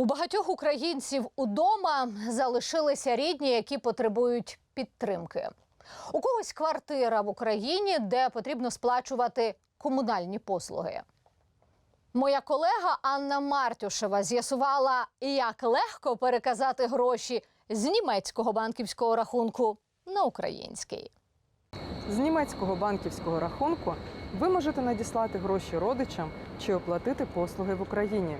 У багатьох українців удома залишилися рідні, які потребують підтримки. У когось квартира в Україні, де потрібно сплачувати комунальні послуги. Моя колега Анна Мартюшева з'ясувала, як легко переказати гроші з німецького банківського рахунку на український. З німецького банківського рахунку ви можете надіслати гроші родичам чи оплатити послуги в Україні.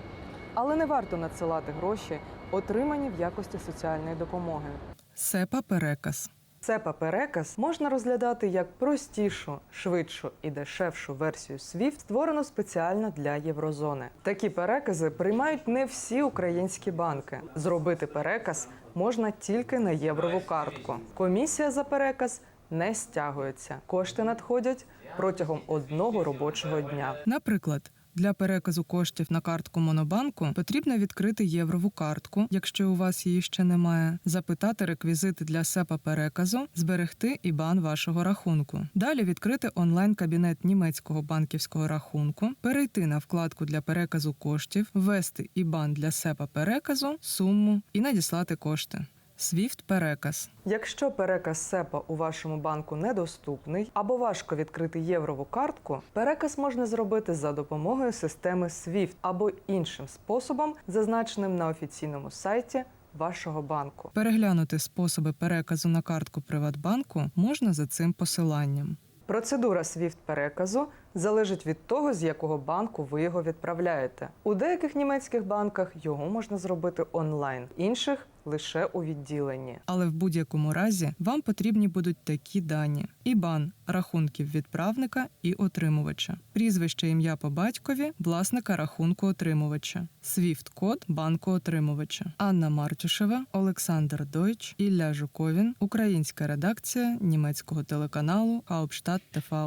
Але не варто надсилати гроші, отримані в якості соціальної допомоги. СЕПА Переказ. СЕПА переказ можна розглядати як простішу, швидшу і дешевшу версію SWIFT, створену спеціально для єврозони. Такі перекази приймають не всі українські банки. Зробити переказ можна тільки на єврову картку. Комісія за переказ не стягується. Кошти надходять протягом одного робочого дня. Наприклад, для переказу коштів на картку Монобанку потрібно відкрити єврову картку, якщо у вас її ще немає, запитати реквізити для СЕПА переказу, зберегти ІБАН вашого рахунку. Далі відкрити онлайн-кабінет німецького банківського рахунку, перейти на вкладку для переказу коштів, ввести ІБАН для СЕПА переказу, суму і надіслати кошти. SWIFT переказ. Якщо переказ СЕПА у вашому банку недоступний або важко відкрити єврову картку, переказ можна зробити за допомогою системи SWIFT або іншим способом, зазначеним на офіційному сайті вашого банку. Переглянути способи переказу на картку Приватбанку можна за цим посиланням. Процедура SWIFT переказу залежить від того, з якого банку ви його відправляєте. У деяких німецьких банках його можна зробити онлайн, інших лише у відділенні. Але в будь-якому разі вам потрібні будуть такі дані: ІБАН рахунків відправника і отримувача, прізвище ім'я по батькові, власника рахунку отримувача, СВІФТ-код банку отримувача, Анна Мартюшева, Олександр Дойч, Ілля Жуковін, українська редакція німецького телеканалу Hauptstadt TV.